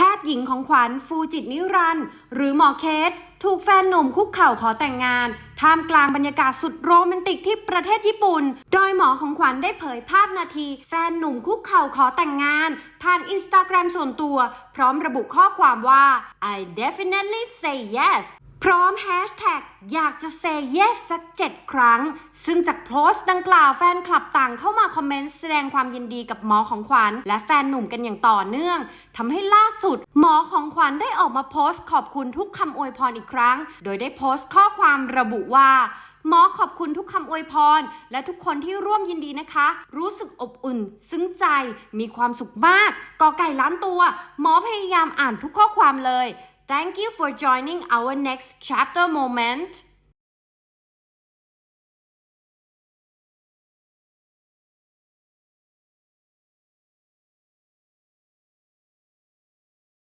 แพทย์หญิงของขวัญฟูจิตนิรันด์หรือหมอเคส ถูกแฟนหนุ่มคุกเข่าขอแต่งงาน ท่ามกลางบรรยากาศสุดโรแมนติกที่ประเทศญี่ปุ่น โดยหมอของขวัญได้เผยภาพนาที แฟนหนุ่มคุกเข่าขอแต่งงาน ผ่านอินสตาแกรมส่วนตัว พร้อมระบุข้อความว่า I definitely say yes พร้อมแฮชแท็กอยากจะ say yes สัก7ครั้ง ซึ่งจากโพสต์ดังกล่าวแฟนคลับต่างเข้ามาคอมเมนต์แสดงความยินดีกับหมอของขวัญ และแฟนหนุ่มกันอย่างต่อเนื่องทำให้ล่าสุด หมอของขวัญได้ออกมาโพสต์ขอบคุณทุกคำอวยพรอีกครั้ง โดยได้โพสต์ข้อความระบุว่าหมอขอบคุณทุกคำอวยพร และทุกคนที่ร่วมยินดีนะคะ รู้สึกอบอุ่น ซึ้งใจ มีความสุขมากกอไก่ล้านตัว หมอพยายามอ่านทุกข้อความเลย Thank you for joining our next chapter moment